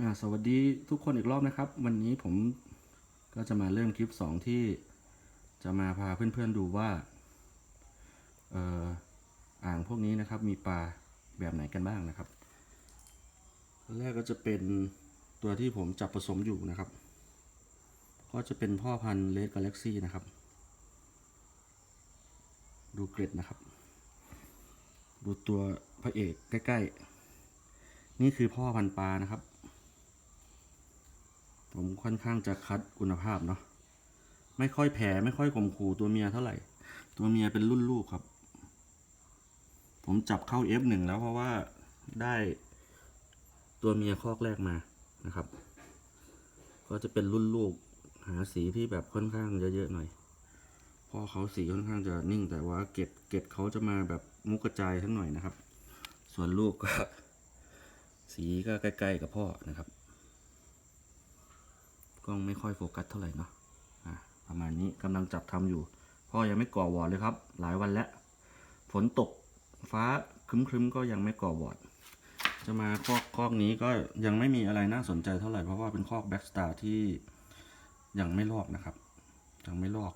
อ่าสวัสดีทุกคนอีกรอบนะครับ วันนี้ผมก็จะมาเริ่มคลิปสองที่จะมาพาเพื่อนๆดูว่าเอ่ออ่างพวกนี้นะครับ มีปลาแบบไหนกันบ้างนะครับแรกก็จะเป็นตัวที่ผมจับผสมอยู่นะครับ ก็จะเป็นพ่อพันธุ์เลดกาแล็กซี่นะครับ ดูเกร็ดนะครับ ดูตัวพระเอกใกล้ๆ นี่คือพ่อพันธุ์ปลานะครับ ผมค่อนข้างจะคัดคุณภาพเนาะไม่ค่อยแผ่ไม่ค่อยข่มขู่ตัวเมียเท่าไหร่ ตัวเมียเป็นรุ่นลูกครับ ผมจับเข้า F1 แล้วเพราะว่าได้ตัวเมียคอกแรกมานะครับ ก็จะเป็นรุ่นลูกหาสีที่แบบค่อนข้างเยอะๆหน่อยพ่อเขาสีค่อนข้างจะนิ่งแต่ว่าเกล็ดเกล็ดเขาจะมาแบบมุกกระจายทั้งหน่อยนะครับ ส่วนลูกก็ สีก็ใกล้ๆกับพ่อนะครับ กล้องไม่ค่อยโฟกัสเท่าไหร่เนาะอะประมาณนี้กำลังจับทำอยู่ พ่อยังไม่ก่อวอร์ดเลยครับ หลายวันแล้วฝนตกฟ้าครึ้มๆก็ยังไม่ก่อวอร์ดจะมาคอกคอกนี้ก็ยังไม่มีอะไรน่าสนใจเท่าไหร่เพราะว่าเป็นคอกแบ็กสตาร์ที่ยังไม่ลอกนะครับ ยังไม่ลอก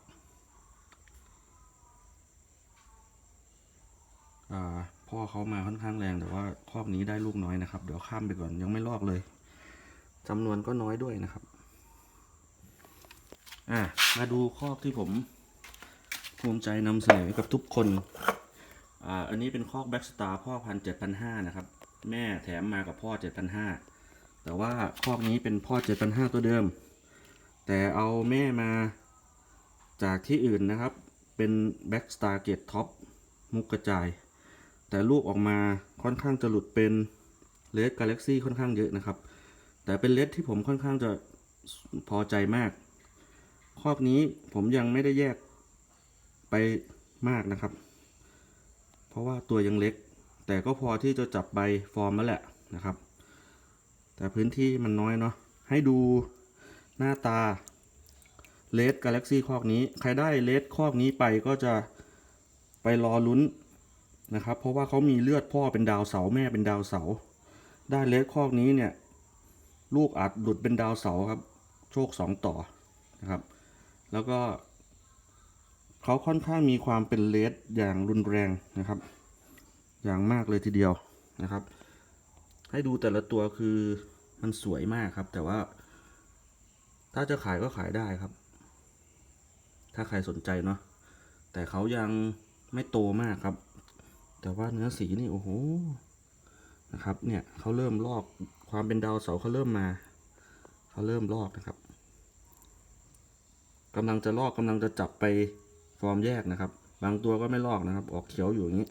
อ่าพ่อเขามาค่อนข้างแรงแต่ว่าคอกนี้ได้ลูกน้อยนะครับ เดี๋ยวข้ามไปก่อนยังไม่ลอกเลยจำนวนก็น้อยด้วยนะครับ อะมาดูคอกที่ผมภูมิใจนำเสนอกับทุกคน อ่า อันนี้เป็นคอกแบ็กสตาร์พ่อพันเจ็ดพันห้านะครับ แม่แถมมากับพ่อเจ็ดพันห้าแต่ว่าคอกนี้เป็นพ่อเจ็ดพันห้าตัวเดิม แต่เอาแม่มาจากที่อื่นนะครับ เป็นแบ็กสตาร์เกตท็อปมุกกระจาย แต่ลูกออกมาค่อนข้างจะหลุดเป็นเลดกาแล็กซี่ค่อนข้างเยอะนะครับ แต่เป็นเลดที่ผมค่อนข้างจะพอใจมาก คอกนี้ผมยังไม่ได้แยกไปมากนะครับ เพราะว่าตัวยังเล็ก แต่ก็พอที่จะจับใบฟอร์มแล้วแหละนะครับ แต่พื้นที่มันน้อยเนาะให้ดูหน้าตาเลดกาแล็กซี่คอกนี้ ใครได้เลดคอกนี้ไปก็จะไปรอลุ้นนะครับ เพราะว่าเขามีเลือดพ่อเป็นดาวเสาแม่เป็นดาวเสา ได้เลดคอกนี้เนี่ย ลูกอาจหลุดเป็นดาวเสาครับ โชคสองต่อนะครับ แล้วก็เขาค่อนข้างมีความเป็นเลสอย่างรุนแรงนะครับ อย่างมากเลยทีเดียวนะครับ ให้ดูแต่ละตัวคือมันสวยมากครับ แต่ว่า ถ้าจะขายก็ขายได้ครับ ถ้าใครสนใจเนาะแต่เขายังไม่โตมากครับ แต่ว่าเนื้อสีนี่โอ้โหนะครับ เนี่ยเขาเริ่มลอกความเป็นดาวเสาเขาเริ่มมาเขาเริ่มลอกนะครับ กำลังจะลอกกำลังจะจับไปฟอร์มแยกนะครับ บางตัวก็ไม่ลอกนะครับ ออกเขียวอยู่อย่างนี้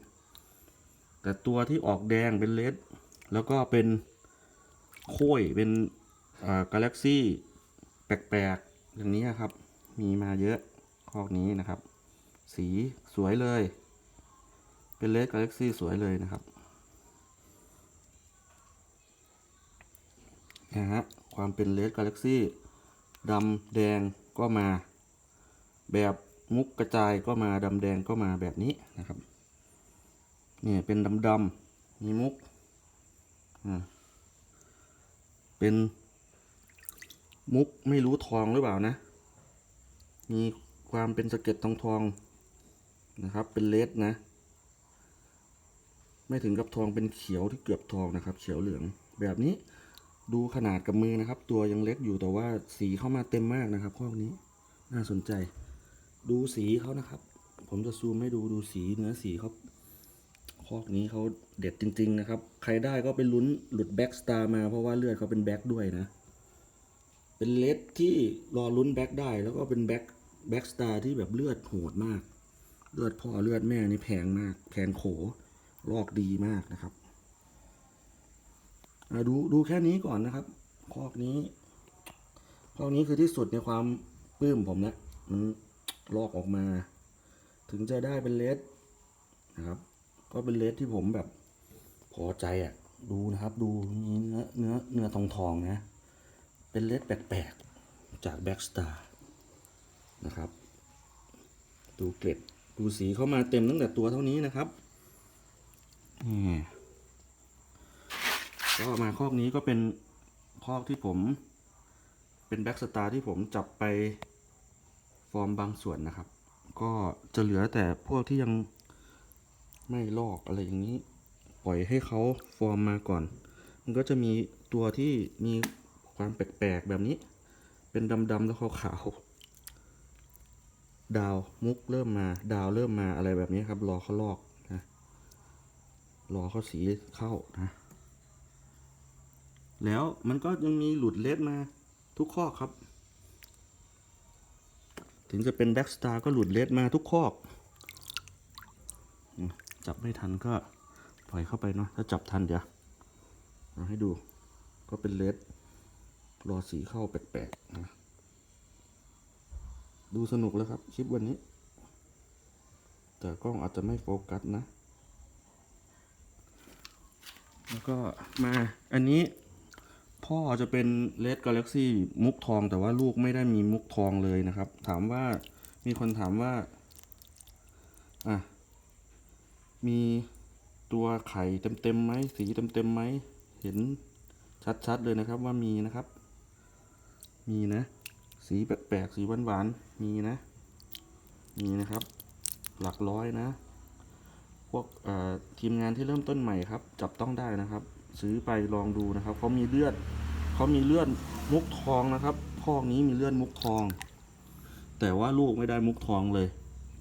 แต่ตัวที่ออกแดงเป็นเลดแล้วก็เป็นโค้ยเป็นกาแล็กซี่แปลกๆอย่างนี้ครับ มีมาเยอะคอกนี้นะครับ สีสวยเลย เป็นเลดกาแล็กซี่สวยเลยนะครับนะฮะความเป็นเลดกาแล็กซี่ดำแดงก็มา แบบมุกกระจายก็มาดำแดงก็มาแบบนี้นะครับเนี่ยเป็นดำดำๆมีมุกอ่าเป็นมุกไม่รู้ทองหรือเปล่านะ มีความเป็นสะเก็ดทองทองนะครับ เป็นเลดนะ ไม่ถึงกับทองเป็นเขียวที่เกือบทองนะครับ เขียวเหลืองแบบนี้ดูขนาดกับมือนะครับ ตัวยังเล็กอยู่แต่ว่าสีเข้ามาเต็มมากนะครับข้อนี้น่าสนใจ ดูสีเขานะครับ ผมจะซูมให้ดูดูสีเนื้อสีเขาคอกนี้เขาเด็ดจริง ๆ นะครับ ใครได้ก็ไปลุ้นหลุดแบ็กสตาร์มาเพราะว่าเลือดเขาเป็นแบ็กด้วยนะ เป็นเลดที่รอลุ้นแบ็กได้แล้วก็เป็นแบ็กแบ็กสตาร์ที่แบบเลือดโหดมาก เลือดพ่อเลือดแม่นี่แพงมากแพงโขลอกดีมากนะครับดูดูแค่นี้ก่อนนะครับ คอกนี้ คอกนี้คือที่สุดในความปลื้มผมแล้วมัน ลอกออกมา ถึงจะได้เป็นเลสนะครับ ก็เป็นเลสที่ผมแบบพอใจอะดูนะครับดูมีเนื้อเนื้อเนื้อทองทองนะ เป็นเลสแปลกๆ จากแบ็กสตาร์นะครับ ดูเกล็ดดูสีเข้ามาเต็มตั้งแต่ตัวเท่านี้นะครับนี่ก็มาคอกนี้ก็เป็นคอกที่ผมเป็นแบ็กสตาร์ที่ผมจับไป ฟอร์มบางส่วนนะครับ ก็จะเหลือแต่พวกที่ยังไม่ลอกอะไรอย่างนี้ ปล่อยให้เขาฟอร์มมาก่อน มันก็จะมีตัวที่มีความแปลกๆแบบนี้ เป็นดำๆแล้วขาวๆดาวมุกเริ่มมา ดาวเริ่มมาอะไรแบบนี้ครับ รอเขาลอกนะรอเขาสีเข้านะแล้วมันก็ยังมีหลุดเลสมาทุกข้อครับ ถึงจะเป็นแบ็กสตาร์ก็หลุดเลสมาทุกข้ออืมจับไม่ทันก็ปล่อยเข้าไปเนาะถ้าจับทันเดี๋ยวเอาให้ดูก็เป็นเลสรอสีเข้าแปลกๆนะดูสนุกแล้วครับคลิปวันนี้ แต่กล้องอาจจะไม่โฟกัสนะ แล้วก็มาอันนี้ พ่อจะเป็น Red Galaxy มุกทอง แต่ว่าลูกไม่ได้มีมุกทองเลยนะครับ ถามว่ามีคนถามว่า อะ มีตัวไข่เต็มๆไหมสีเต็มๆไหมเห็นชัดๆเลยนะครับว่ามีนะครับ มีนะ สีแปลกๆสีหวานๆมีนะ มีนะครับ หลักร้อยนะ พวกทีมงานที่เริ่มต้นใหม่ครับ จับต้องได้นะครับ ซื้อไปลองดูนะครับเขามีเลือดเขามีเลือดมุกทองนะครับพ่อนี้มีเลือดมุกทอง แต่ว่าลูกไม่ได้มุกทองเลย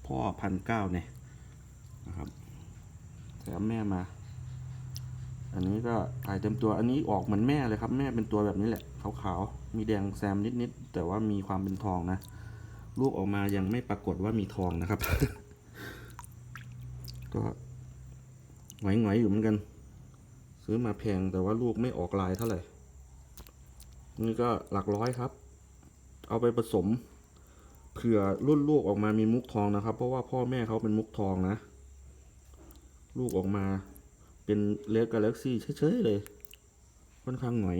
พ่อพันเก้าเนี่ยนะครับแถมแม่มา อันนี้ก็ถ่ายเต็มตัวอันนี้ออกเหมือนแม่เลยครับ แม่เป็นตัวแบบนี้แหละขาวๆมีแดงแซมนิดๆแต่ว่ามีความเป็นทองนะลูกออกมายังไม่ปรากฏว่ามีทองนะครับ ก็หงอยๆอยู่เหมือนกัน ซื้อมาแพงแต่ว่าลูกไม่ออกลายเท่าไหร่ นี่ก็หลักร้อยครับ เอาไปผสมเผื่อรุ่นลูกออกมามีมุกทองนะครับ เพราะว่าพ่อแม่เขาเป็นมุกทองนะ ลูกออกมาเป็นเลดกาแล็กซี่เฉยๆเลย ค่อนข้างหน่อย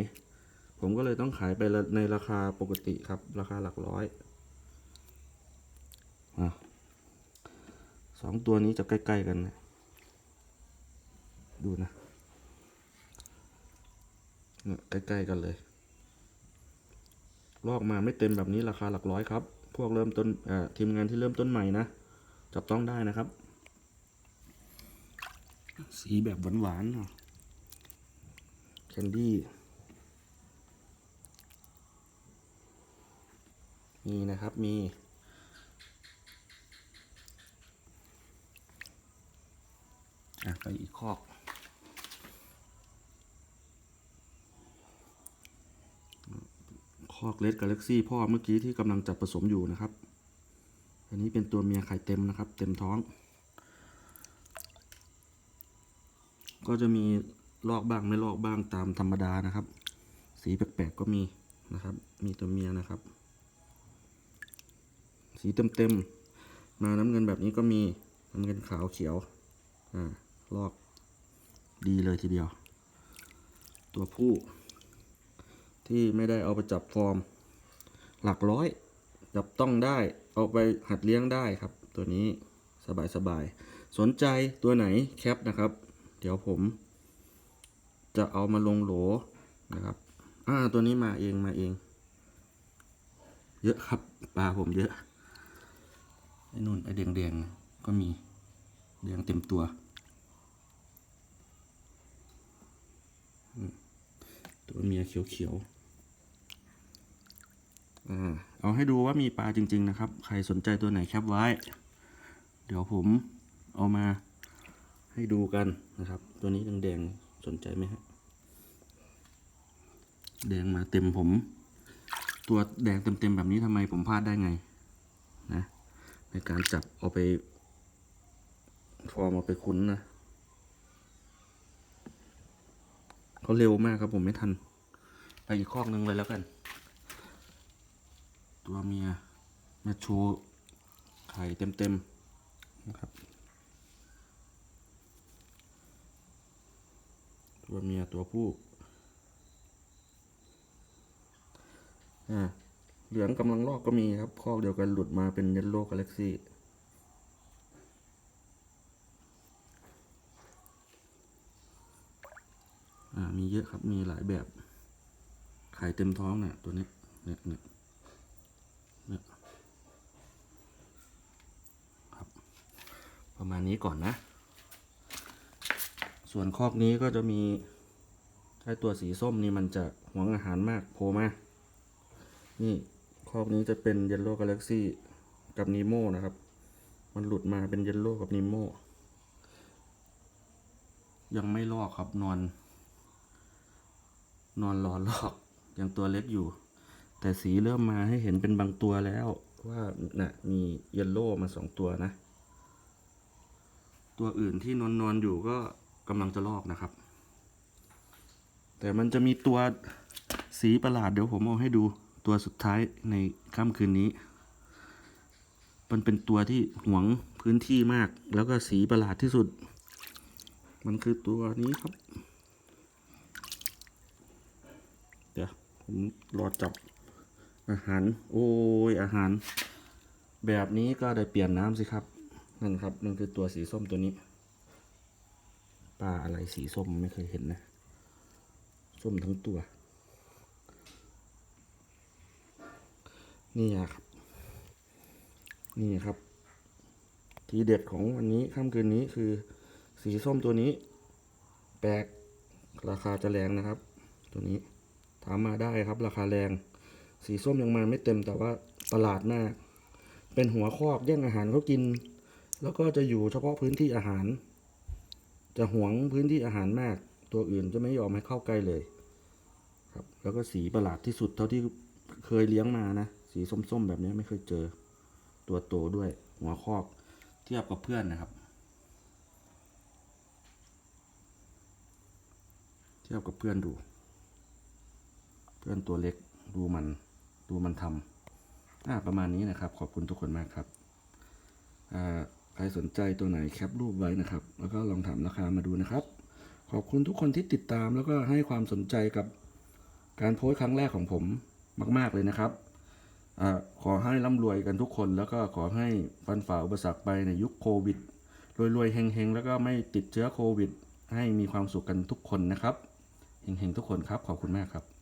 ผมก็เลยต้องขายไปในราคาปกติครับ ราคาหลักร้อยอสองตัวนี้จะใกล้ ๆ กันนะ ดูนะ ใกล้ๆกันเลย ลอกมาไม่เต็มแบบนี้ราคาหลักร้อยครับ พวกเริ่มต้นทีมงานที่เริ่มต้นใหม่นะ จับต้องได้นะครับ สีแบบหวานๆนาะแคนดี้มีนะครับมีอะไปอีกคอก คอกเลดกาแล็กซี่พ่อเมื่อกี้ที่กำลังจับผสมอยู่นะครับ อันนี้เป็นตัวเมียไข่เต็มนะครับ เต็มท้อง ก็จะมีลอกบ้างไม่ลอกบ้างตามธรรมดานะครับ สีแปลกๆก็มีนะครับ มีตัวเมียนะครับ สีเต็มๆมาน้ำเงินแบบนี้ก็มีน้ำเงินขาวเขียวอ่าลอกดีเลยทีเดียว ตัวผู้ ที่ไม่ได้เอาไปจับฟอร์ม หลักร้อย จับต้องได้เอาไปหัดเลี้ยงได้ครับ ตัวนี้สบายสบายๆสนใจตัวไหนแคปนะครับ เดี๋ยวผม จะเอามาลงโหลนะครับอ่าตัวนี้มาเองมาเอง เยอะครับปลาผมเยอะไอ้นุ่นไอ้แดงๆก็มีแดงเต็มตัวตัวเมียเขียวๆ เอาให้ดูว่ามีปลาจริง ๆ นะครับ ใครสนใจตัวไหนแคปไว้ เดี๋ยวผมเอามาให้ดูกันนะครับ ตัวนี้แดงๆสนใจไหมฮะแดงมาเต็มผม ตัวแดงเต็มๆแบบนี้ทำไมผมพลาดได้ไงนะในการจับเอาไปฟอร์มเอาไปคุ้นนะเขาเร็วมากครับผมไม่ทัน ไปอีกคอกหนึ่งเลยแล้วกัน ตัวเมียมาโชว์ไข่เต็มๆนะครับ ตัวเมียตัวผู้อ่าเหลืองกำลังลอกก็มีครับคอกเดียวกันหลุดมาเป็นเยลโล่กาแล็กซี่อ่ามีเยอะครับมีหลายแบบ ไข่เต็มท้องเนี่ยตัวนี้เนี่ยเนี่ย ครับ ประมาณนี้ก่อนนะ ส่วนคอกนี้ก็จะมีไอ้ตัวสีส้มนี่มันจะหวงอาหารมากโผล่มา นี่คอกนี้จะเป็นเยลโล่กาแล็กซี่กับนีโมนะครับ มันหลุดมาเป็นเยลโล่กับนีโมยังไม่ลอกครับนอน นอนรอลอก ยังตัวเล็กอยู่ แต่สีเริ่มมาให้เห็นเป็นบางตัวแล้ว ว่าน่ะมีเยลโล่มาสองตัวนะ ตัวอื่นที่นอนนอนๆอยู่ก็กำลังจะลอกนะครับ แต่มันจะมีตัวสีประหลาดเดี๋ยวผมเอาให้ดูตัวสุดท้ายในค่ำคืนนี้ มันเป็นตัวที่หวงพื้นที่มาก แล้วก็สีประหลาดที่สุด มันคือตัวนี้ครับ เดี๋ยวผมรอจับ อาหาร โอ้ยอาหาร แบบนี้ก็ได้เปลี่ยนน้ำสิครับนั่นครับมันคือตัวสีส้มตัวนี้ปลาอะไรสีส้มไม่เคยเห็นนะ ส้มทั้งตัว นี่ครับ นี่ครับ ทีเด็ดของวันนี้ค่ำคืนนี้คือ สีส้มตัวนี้ แปลกราคาจะแรงนะครับ ตัวนี้ถามมาได้ครับ ราคาแรง สีส้มยังมาไม่เต็มแต่ว่าประหลาดมาก เป็นหัวคอกแย่งอาหารเขากิน แล้วก็จะอยู่เฉพาะพื้นที่อาหาร จะหวงพื้นที่อาหารมาก ตัวอื่นจะไม่ยอมให้เข้าใกล้เลย ครับ แล้วก็สีประหลาดที่สุดเท่าที่เคยเลี้ยงมานะ สีส้มๆแบบนี้ไม่เคยเจอ ตัวโตด้วย หัวคอกเทียบกับเพื่อนนะครับ เทียบกับเพื่อนดู เพื่อนตัวเล็กดูมัน ดูมันทำอ่าประมาณนี้นะครับ ขอบคุณทุกคนมากครับอ่าใครสนใจตัวไหนแคปรูปไว้นะครับ แล้วก็ลองถามราคามาดูนะครับ ขอบคุณทุกคนที่ติดตามแล้วก็ให้ความสนใจกับการโพสต์ครั้งแรกของผมมาก ๆ เลยนะครับอาขอให้ร่ำรวยกันทุกคนแล้วก็ขอให้ฟันฝ่าอุปสรรคไปในยุคโควิดรวยๆเฮงๆ แล้วก็ไม่ติดเชื้อโควิด ให้มีความสุขกันทุกคนนะครับเฮงๆทุกคนครับขอบคุณมากครับ